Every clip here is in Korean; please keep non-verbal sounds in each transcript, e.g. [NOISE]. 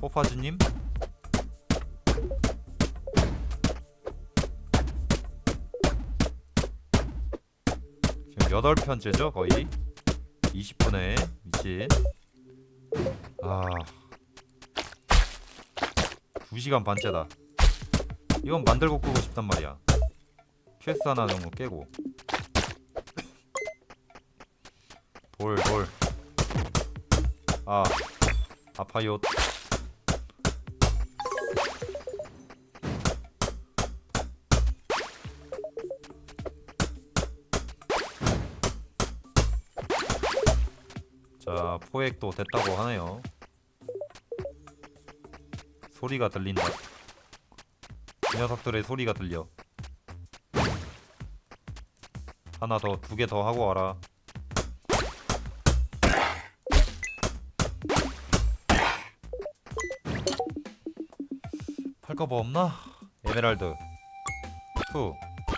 포파즈님. 지금 8편째죠 거의. 20분에 미친. 아. 2시간 반째다. 이건 만들고 끄고 싶단 말이야. 퀘스트 하나 정도 깨고. 돌 돌. 아. 아파요 자 포획도 됐다고 하네요. 소리가 들린다. 이 녀석들의 소리가 들려. 하나 더 두 개 더 하고 와라. 팔거 뭐 없나? 에메랄드. 2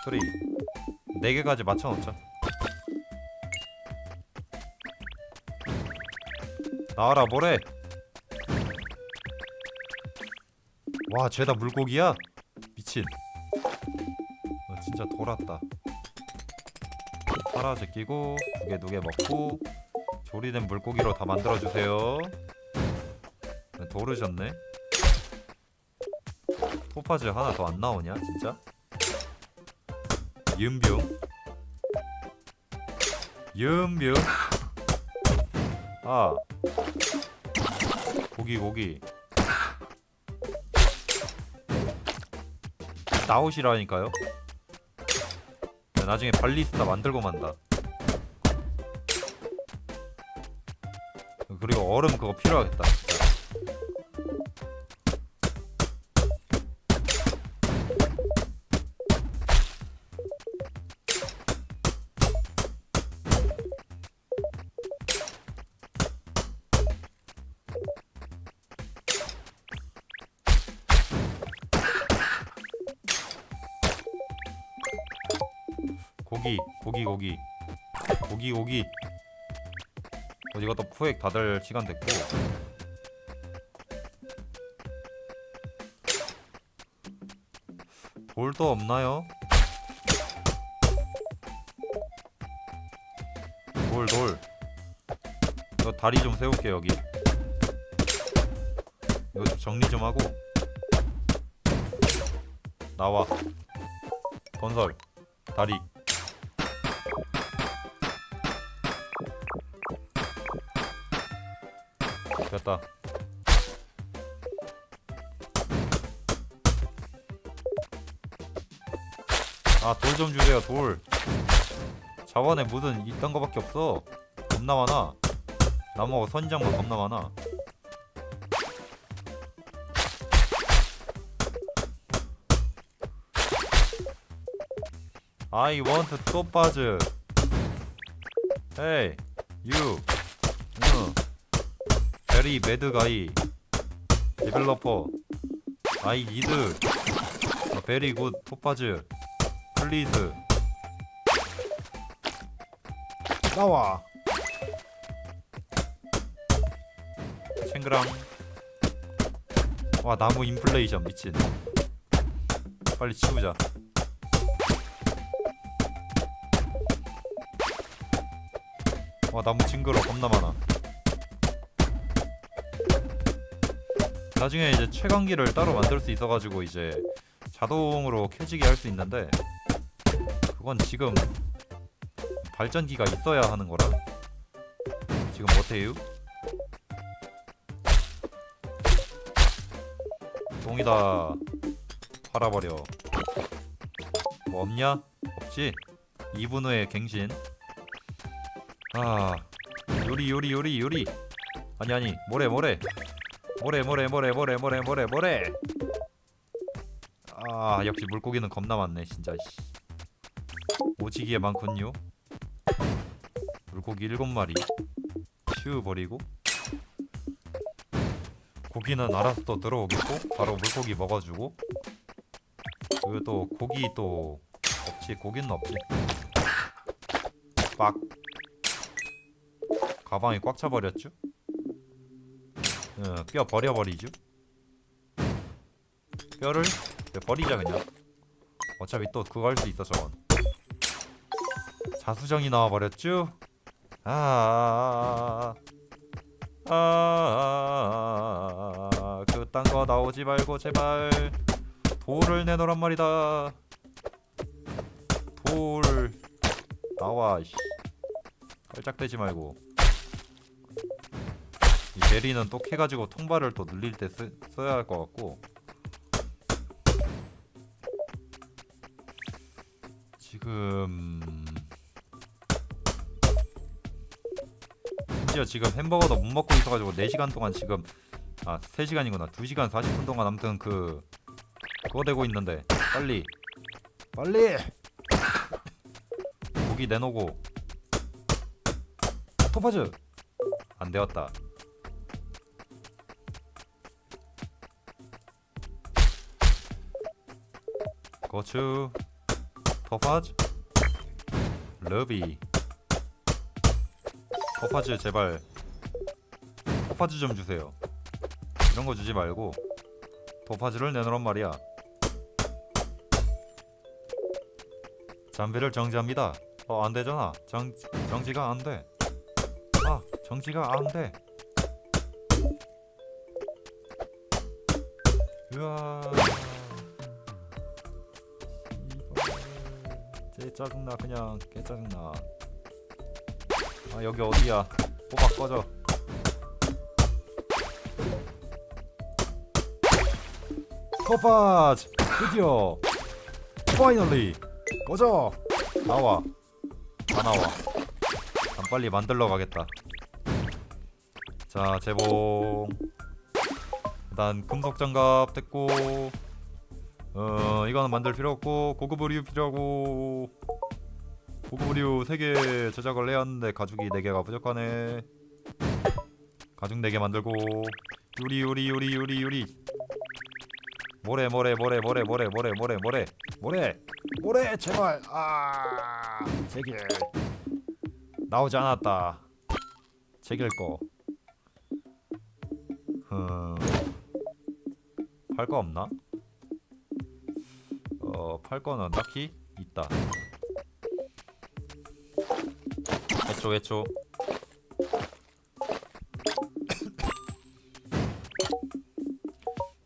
3네 개까지 맞춰 놓자 나와라 뭐래. 와 죄다 물고기야? 미친. 어, 진짜 돌았다. 사라지 끼고 두개 두 개 먹고 조리된 물고기로 다 만들어주세요. 네, 도르셨네. 토파즈 하나 더 안 나오냐 진짜? 윤병 윤병 아 고기 고기. 나오시라니까요? 야, 나중에 발리스타 만들고 만다. 그리고 얼음 그거 필요하겠다 고기 고기. 어디 가또 포획 다들 시간 됐고. 돌도 없나요? 돌 돌. 이거 다리 좀 세울게 여기. 이거 좀 정리 좀 하고. 나와. 건설. 다리 됐다 아 돌 좀 주세요 돌. 자원에 묻은 이딴 거밖에 없어. 겁나 많아. 나무하고 선장만 겁나 많아. I want to 빠즈 Hey you. 응 베리 매드 가이 디벨로퍼 아이 니드 베리 굿 토파즈 플리즈 나와. 챙그랑. 와 나무 인플레이션 미친. 빨리 치우자. 와 나무 징그러 겁나 많아 나중에 이제 최강기를 따로 만들 수 있어가지고 이제 자동으로 켜지게 할 수 있는데 그건 지금 발전기가 있어야 하는 거라. 지금 못해요 똥이다 팔아버려. 뭐 없냐? 없지? 2분 후에 갱신. 아 요리 요리 요리 요리. 아니 아니 뭐래 뭐래 뭐래 뭐래 뭐래 뭐래 뭐래 뭐래 뭐래. 아 역시 물고기는 겁나 많네 진짜 씨. 오지기에 많군요. 물고기 일곱 마리. 치워버리고. 고기는 알아서 또 들어오겠고 바로 물고기 먹어주고. 그리고 또 고기 또 없지 고기는 없지. 빡. 가방이 꽉 차버렸죠 응, 뼈 버려버리죠 뼈를 버리자 그냥 어차피 또 그거 할 수 있어 저건 자수정이 나와버렸죠? 아, 아, 아, 그딴 거 나오지 말고 제발 돌을 내놓으란 말이다. 돌 나와. 씨. 깔짝대지 말고. 이 베리는 또 캐가지고 통발을 또 늘릴 때 쓰, 써야 할 것 같고. 지금 심지어 지금 햄버거도 못 먹고 있어가지고 4시간 동안 지금 아 3시간이구나. 2시간 40분 동안 아무튼 그 그거 되고 있는데. 빨리. 빨리! 고기 내놓고. 토파즈! 안 되었다 고추 토파즈 러비. 토파즈 제발. 토파즈 좀 주세요. 이런 거 주지 말고 토파즈를 내놓으란 말이야. 잠비를 정지합니다. 어 안되잖아. 정, 정지가 안돼. 아 정지가 안돼. 으아 제 짜증나 그냥. 개 짜증나. 아 여기 어디야? 호박 꺼져? 토파즈! 드디어! 파이널리! 꺼져! 나와. 다 나와. 난 빨리 만들러 가겠다. 자 재봉. 일단 금속 장갑 됐고 어 이거는 만들 필요 없고 고급 의류 필요하고 고급 의류 3개 제작을 해야 하는데 가죽이 4개가 부족하네 가죽 4개 만들고 유리 유리 유리 유리 유리 모래 모래 모래 모래 모래 모래 모래 모래 모래 모래 제발 아 제길 나오지 않았다 제길 거 흠. 팔거 없나? 어, 팔 거는 딱히 있다. 해초 해초.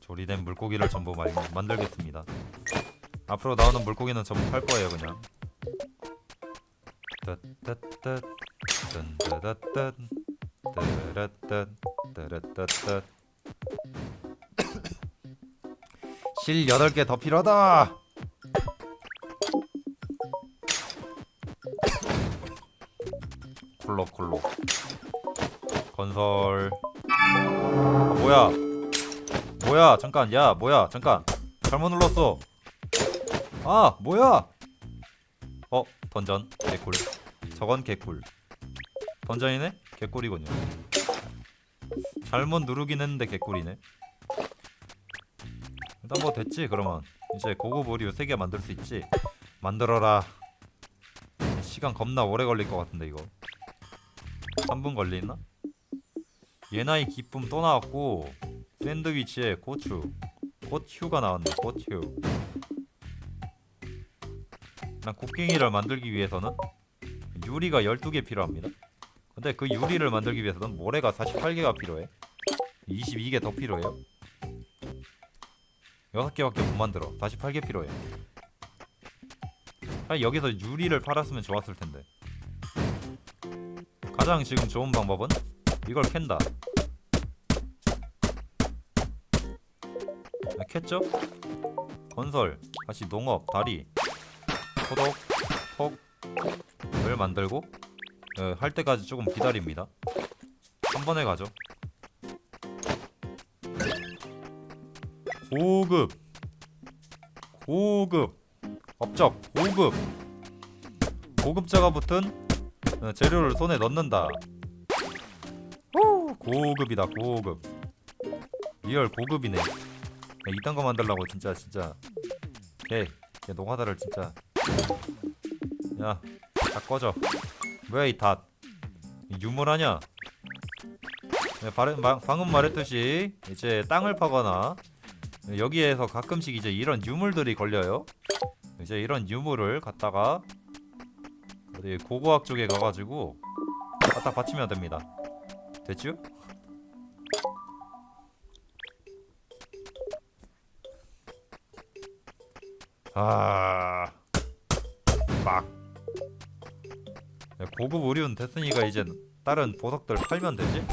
조리된 물고기를 전부 말, 만들겠습니다. 앞으로 나오는 물고기는 전부 팔 거예요, 그냥. 따따따 딴따따따 따라따 따라따따 실 8개 더 필요하다. 쿨로. 건설. 아, 뭐야? 뭐야? 잠깐 야 뭐야? 잠깐. 잘못 눌렀어. 아 뭐야? 어 던전. 개꿀. 저건 개꿀. 던전이네? 개꿀이군요. 잘못 누르긴 했는데 개꿀이네. 일단 뭐 됐지 그러면. 이제 고급 의류 3개 만들 수 있지. 만들어라. 시간 겁나 오래 걸릴 것 같은데 이거 3분 걸리나? 예나이 기쁨 또 나왔고 샌드위치에 고추 고추가 나왔네 고추 난 곡괭이를 만들기 위해서는 유리가 12개 필요합니다. 근데 그 유리를 만들기 위해서는 모래가 48개가 필요해. 22개 더 필요해요. 6개밖에 못 만들어. 48개 필요해. 여기서 유리를 팔았으면 좋았을 텐데 가장 지금 좋은 방법은? 이걸 캔다. 아, 캤죠? 건설 다시 농업 다리. 소독 톡을 만들고 어, 할 때까지 조금 기다립니다. 한 번에 가죠. 고급. 고급. 업적 고급. 고급자가 붙은 어, 재료를 손에 넣는다. 오, 고급이다 고급. 리얼 고급이네. 야, 이딴 거 만들라고 진짜 진짜. 걔, 걔 노가다를 진짜. 야 다 꺼져. 뭐야 이닷? 유물하냐? 네, 방금 말했듯이 이제 땅을 파거나 여기에서 가끔씩 이제 이런 유물들이 걸려요. 이제 이런 유물을 갖다가 어디 고고학 쪽에 가가지고 갖다 받치면 됩니다. 됐죠? 아, 막 야, 고급 의류는 됐으니까 이제 다른 보석들 팔면 되지?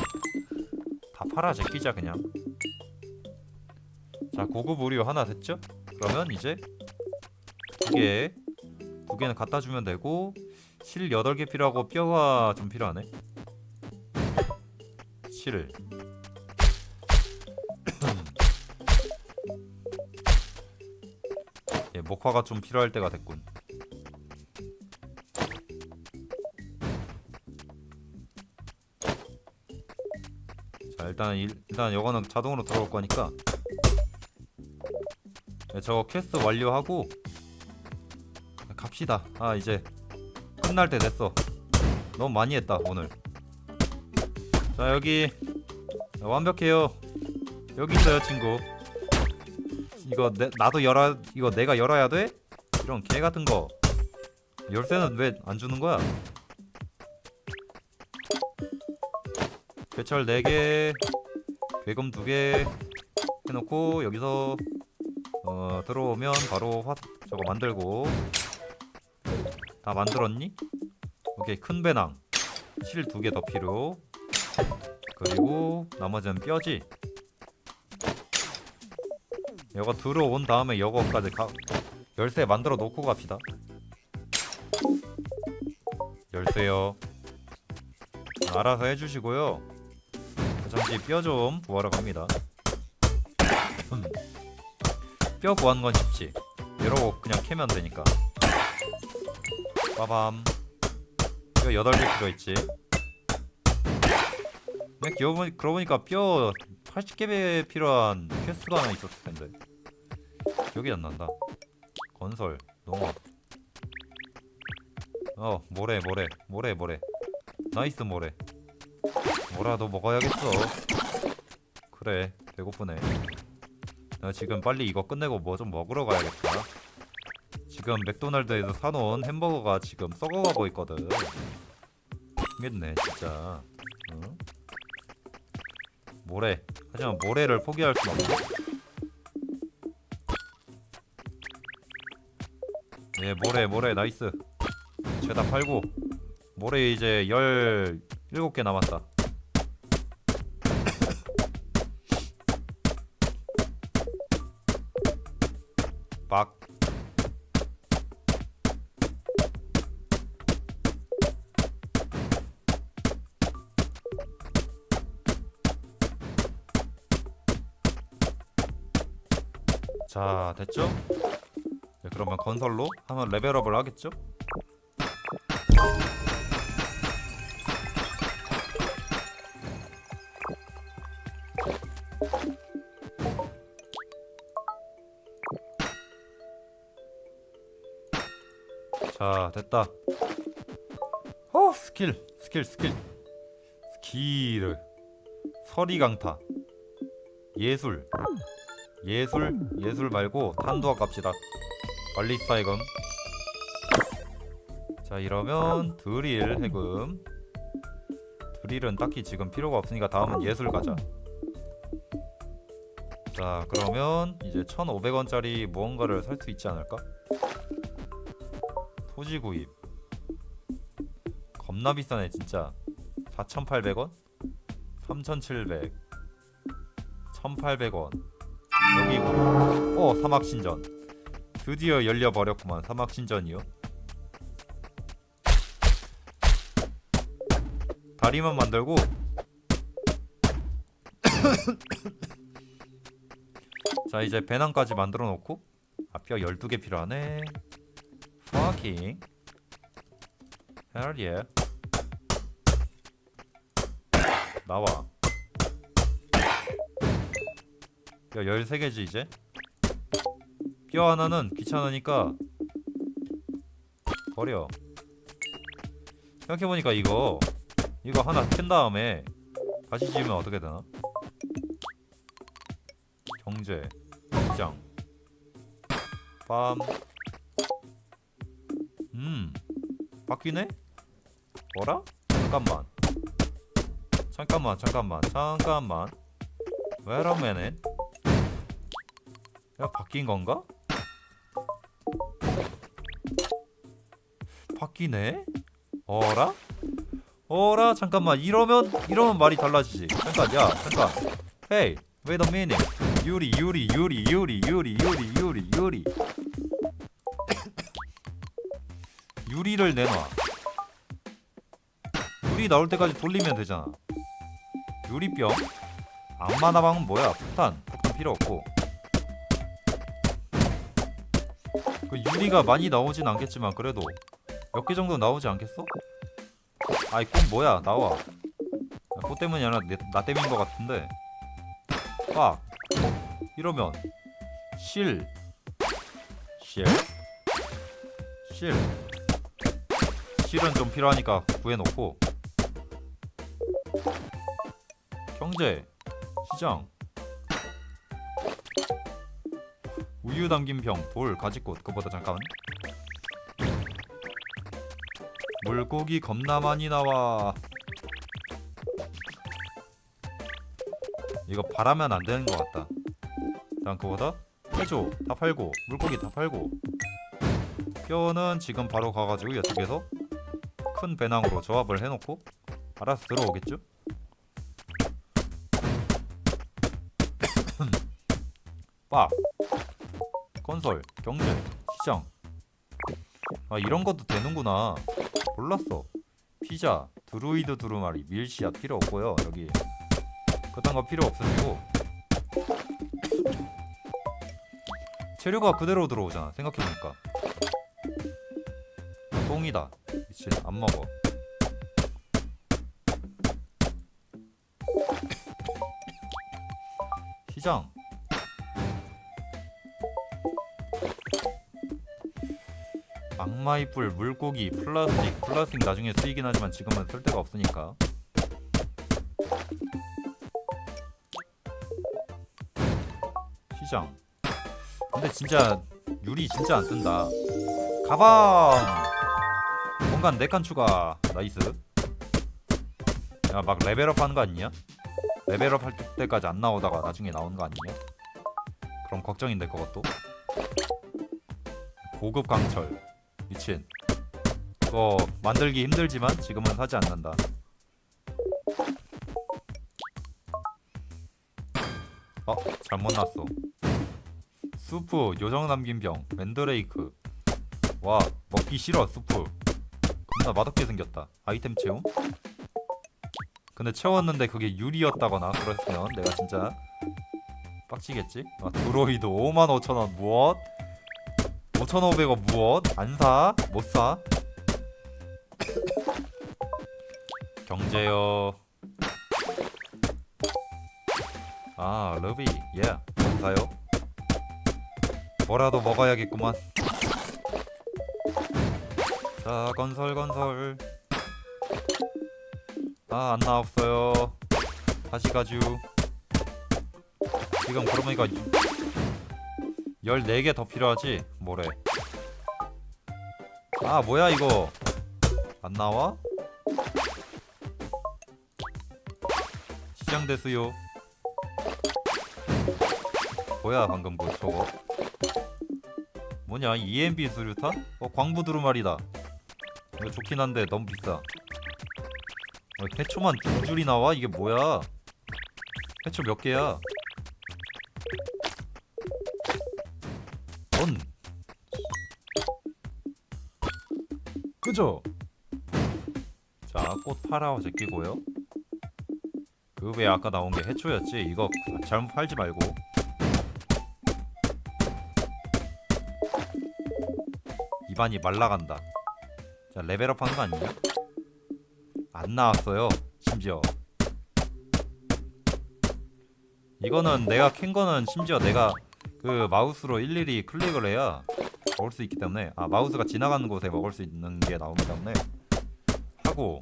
다 팔아 제끼자 그냥. 자 고급 의류 하나 됐죠? 그러면 이제 두 개, 두 개는 갖다 주면 되고 실 8개 필요하고 뼈가 좀 필요하네. 실. [CLEARS THROAT] 예, 목화가 좀 필요할 때가 됐군. 자 일단 일, 일단 이거는 자동으로 들어올 거니까 네, 저 퀘스트 완료하고 갑시다. 아 이제 끝날 때 됐어. 너무 많이 했다 오늘. 자 여기 완벽해요. 여기 있어요 친구. 이거 내, 나도 열어 이거 내가 열어야 돼? 이런 개 같은 거. 열쇠는 왜 안 주는 거야? 괴철 4개, 괴금 2개 해놓고 여기서 어 들어오면 바로 화 저거 만들고 다 만들었니? 오케이 큰 배낭. 실 두 개 더 필요. 그리고 나머지는 뼈지. 이거 들어온 다음에 이거까지 가, 열쇠 만들어 놓고 갑시다. 열쇠요. 알아서 해주시고요. 잠시 뼈 좀 구하러 갑니다. 음. 뼈 구하는 건 쉽지. 이러고 그냥 캐면 되니까 빠밤. 뼈 8개 필요있지. 그냥 기어 보니, 그러고 보니까 뼈 80개 필요한 퀘스트가 하나 있었을 텐데. 기억이 안 난다. 건설 농업. 어 모래 모래 모래 모래. 나이스 모래. 뭐라도 먹어야겠어. 그래 배고프네. 나 지금 빨리 이거 끝내고 뭐 좀 먹으러 가야겠다 지금 맥도날드에서 사놓은 햄버거가 지금 썩어가고 있거든. 미겠네 진짜. 응? 모래. 하지만 모래를 포기할 순 없어 예 모래 모래 나이스. 죄다 팔고. 모래 이제 17개 남았다. 박 자 됐죠? 네, 그러면 건설로 한번 레벨업을 하겠죠? 자 됐다. 어 스킬 스킬 스킬. 스킬 서리 강타. 예술 예술 예술 말고 탄도학 갑시다. 빨리 쌓이금 자 이러면 드릴 해금. 드릴은 딱히 지금 필요가 없으니까 다음은 예술 가자. 자 그러면 이제 1500원짜리 무언가를 살 수 있지 않을까? 토지 구입. 겁나 비싸네 진짜. 4,800원? 3,700 1,800원 여기고. 어 사막신전. 드디어 열려버렸구만 사막신전이요. 다리만 만들고. [COUGHS] 자 이제 배낭까지 만들어 놓고. 아 뼈 12개 필요하네. hell yeah. 나와 뼈 13개지 이제 뼈 하나는 귀찮으니까 버려 생각해보니까 이거 이거 하나 캔 다음에 다시 지으면 어떻게 되나? 경제 시장 빰 음, 바뀌네? 뭐라? 잠깐만 잠깐만 잠깐만 잠깐만 Wait a minute 야 바뀐 건가? 바뀌네? 어라? 어라 잠깐만. 이러면 이러면 말이 달라지지. 잠깐 야 잠깐. Hey wait a minute. 유리 유리 유리 유리 유리 유리 유리 유리. 유리를 내놔. 유리 나올 때까지 돌리면 되잖아. 유리병? 악마나방은 뭐야? 폭탄. 폭탄 필요 없고 그 유리가 많이 나오진 않겠지만 그래도 몇 개 정도 나오지 않겠어? 아이 꽃 뭐야? 나와. 아, 꽃 때문이 아니라 내, 나 때문인 것 같은데. 아 이러면 실. 실? 실. 실은 좀 필요하니까 구해놓고. 경제. 시장 우유 담긴 병, 돌, 가지꽃 그거보다 잠깐 물고기 겁나 많이 나와. 이거 바라면 안 되는 것 같다. 난 그거보다? 해줘. 다 팔고. 물고기 다 팔고. 뼈는 지금 바로 가가지고 이쪽에서 큰 배낭으로 조합을 해놓고 알아서 들어오겠죠? [COUGHS] 빡 건설 경제 시장. 아 이런 것도 되는구나. 몰랐어. 피자 드루이드 두루마리 밀씨앗 필요 없고요 여기. 그딴 거 필요 없으시고. 재료가 그대로 들어오잖아 생각해보니까. 똥이다 미친 안 먹어. 시장 악마의 뿔, 물고기, 플라스틱, 플라스틱 나중에 쓰이긴 하지만 지금은 쓸 데가 없으니까. 시장. 근데 진짜 유리 진짜 안 뜬다. 가방. 공간 4칸 추가. 나이스. 야, 막 레벨업 하는 거 아니냐? 레벨업 할 때까지 안 나오다가 나중에 나오는 거 아니냐? 그럼 걱정인데 그것도. 고급 강철. 미친 그거 만들기 힘들지만 지금은 사지 않는다 어? 잘못 났어 수프 요정 남긴 병 맨드레이크 와 먹기 싫어 수프 겁나 맛없게 생겼다 아이템 채움? 근데 채웠는데 그게 유리였다거나 그랬으면 내가 진짜 빡치겠지? 아 드로이드 55,000원 무엇? 5,500원 무엇? 안 사? 못 사? 경제요. 아, 러비. 예. 감사요. 뭐라도 먹어야겠구만. 자, 건설 건설. 아, 안 나왔어요. 다시 가주. 지금 그러고 보니까 14개 더 필요하지? 뭐래? 아 뭐야 이거 안 나와? 시장 됐어요 뭐야 방금 그 저거 뭐냐 EMB 수류탄? 어 광부 두루마리다 이거 좋긴 한데 너무 비싸 어, 해초만 두 줄이 나와? 이게 뭐야 해초 몇 개야 꽃 팔아 제끼고요. 그왜 아까 나온 게 해초였지? 이거 잘못 팔지 말고. 입안이 말라간다. 자, 레벨업 하는 거 아니냐? 안 나왔어요. 심지어. 이거는 내가 캔 거는 심지어 내가 그 마우스로 일일이 클릭을 해야 먹을 수 있기 때문에 아 마우스가 지나가는 곳에 먹을 수 있는 게 나오기 때문에 하고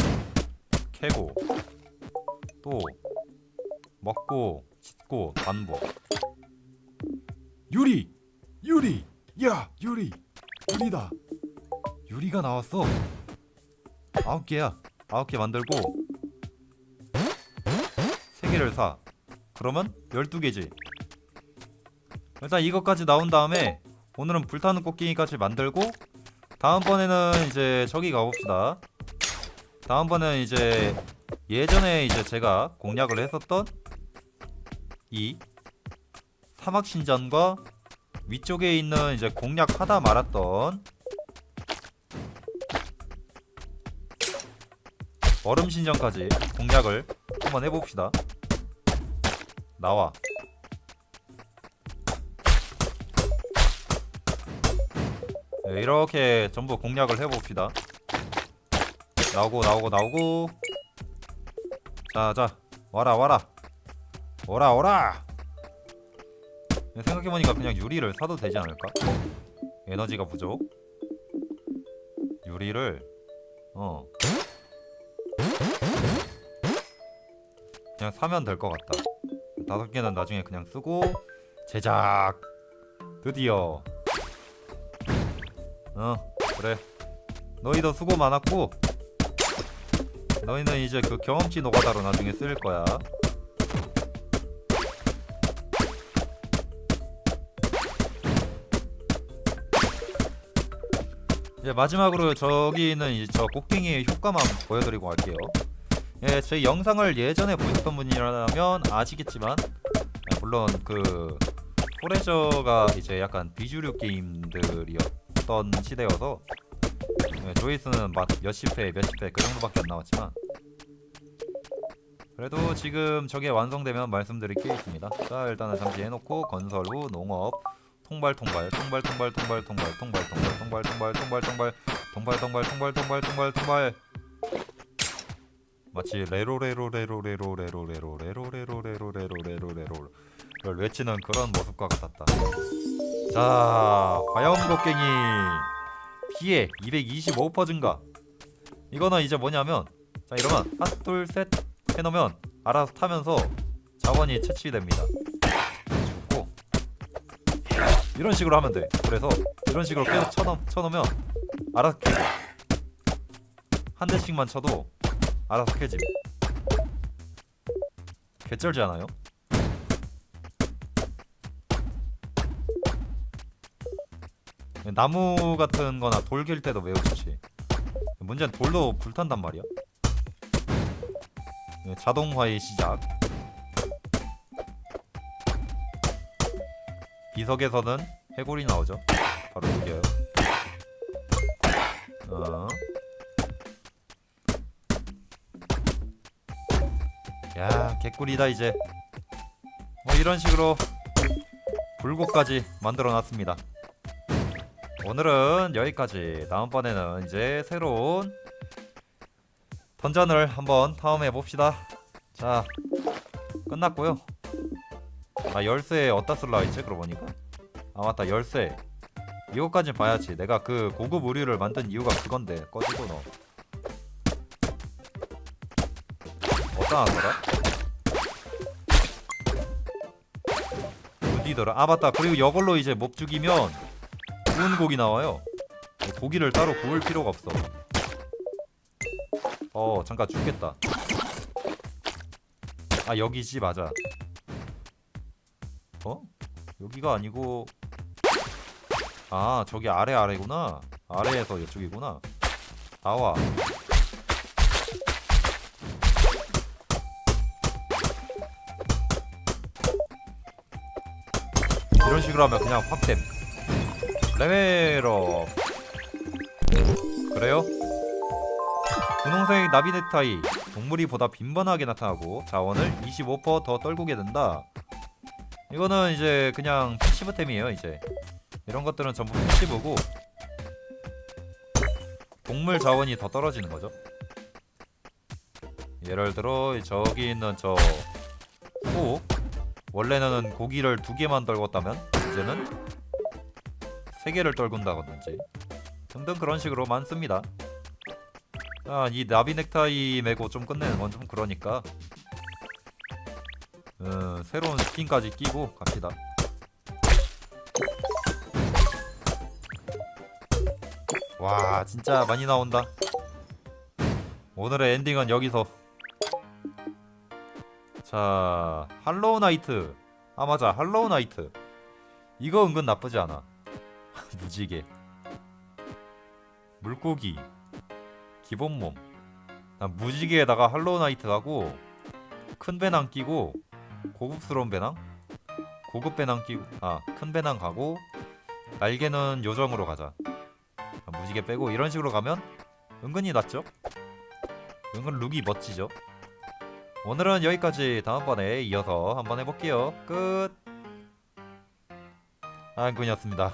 캐고 또 먹고 짖고 반복 유리 유리 야 유리 유리다. 유리가 나왔어. 아홉 개야. 아홉 개 만들고 세 개를 사. 그러면 열두 개지. 일단 이것까지 나온 다음에 오늘은 불타는 꽃갱이까지 만들고 다음번에는 이제 저기 가봅시다 다음번에는 이제 예전에 이제 제가 공략을 했었던 이 사막 신전과 위쪽에 있는 이제 공략하다 말았던 얼음 신전까지 공략을 한번 해봅시다. 나와. 네, 이렇게 전부 공략을 해봅시다. 나오고 나오고 나오고. 자자 와라 와라. 오라 오라. 네, 생각해보니까 그냥 유리를 사도 되지 않을까? 에너지가 부족. 유리를 어 그냥 사면 될 것 같다. 다섯 개는 나중에 그냥 쓰고 제작 드디어 어 그래 너희도 수고 많았고 너희는 이제 그 경험치 노가다로 나중에 쓸 거야. 이제 마지막으로 저기 있는 이저 곡괭이의 효과만 보여드리고 갈게요. 예, 제 영상을 예전에 보셨던 분이라면 아시겠지만 아, 물론 그 포레저가 이제 약간 비주류 게임들이었던 시대여서 예, 조회수는 막 몇십 회, 몇십 회 그 정도밖에 안 나왔지만 그래도 지금 저게 완성되면 말씀드릴 게 있습니다. 자 일단은 잠시 해놓고 건설 후 농업 통발 통발 통발 통발 통발 통발 통발 통발 통발 통발 통발 통발 통발 통발 통발 통발 통발 통발 마치 레로 레로 레로 레로 레로 레로 레로 레로 레로 레로 레로를 외치는 그런 모습과 같았다. 자 화염곡괭이 피해 225% 증가. 이거는 이제 뭐냐면 자 이러면 하나 둘셋 해놓으면 알아서 타면서 자원이 채취됩니다. 죽고 이런 식으로 하면 돼. 그래서 이런 식으로 계속 쳐놓, 쳐놓으면 알아서 캐. 한 대씩만 쳐도 알아서 캐짐. 개쩔지 않아요? 나무 같은 거나 돌길 때도 매우 좋지. 문제는 돌도 불탄단 말이야. 네, 자동화의 시작. 비석에서는 해골이 나오죠. 바로 죽여요. 어. 야, 개꿀이다 이제. 뭐 이런 식으로 불고까지 만들어 놨습니다. 오늘은 여기까지. 다음번에는 이제 새로운 던전을 한번 탐험해 봅시다. 자, 끝났고요. 아 열쇠 어디다 쓸라 했지? 그러고 보니까 아 맞다 열쇠 이거까지 봐야지 내가 그 고급 의류를 만든 이유가 그건데 꺼지고 너 어디다 놨더라? 어디더라? 아 맞다 그리고 이걸로 이제 몹 죽이면 구운 고기 나와요 고기를 따로 구울 필요가 없어 어 잠깐 죽겠다. 아 여기지 맞아. 어? 여기가 아니고. 아 저기 아래 아래구나. 아래에서 이쪽이구나. 나와. 이런 식으로 하면 그냥 확됨. 레벨업. 그래요? 분홍색 나비 넥타이 동물이 보다 빈번하게 나타나고 자원을 25%더 떨구게 된다. 이거는 이제 그냥 패시브템이에요 이제. 이런 것들은 전부 패시브고 동물 자원이 더 떨어지는 거죠. 예를 들어 저기 있는 저 소 원래는 고기를 두 개만 떨궜다면 이제는 세 개를 떨군다든지. 등등 그런 식으로 많습니다 아, 이 나비 넥타이 메고 좀 끝내는 건 좀 그러니까. 어, 새로운 스킨까지 끼고 갑시다. 와 진짜 많이 나온다. 오늘의 엔딩은 여기서. 자 할로우 나이트. 아 맞아 할로우 나이트. 이거 은근 나쁘지 않아. [LAUGHS] 무지개. 물고기. 기본 몸. 난 무지개에다가 할로우 나이트 하고 큰 배낭 끼고 고급스러운 배낭? 고급 배낭 끼고 아 큰 배낭 가고 날개는 요정으로 가자. 아, 무지개 빼고 이런 식으로 가면 은근히 낫죠? 은근 룩이 멋지죠? 오늘은 여기까지. 다음번에 이어서 한번 해볼게요. 끝! 아, 안군이었습니다.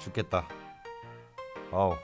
죽겠다. 아우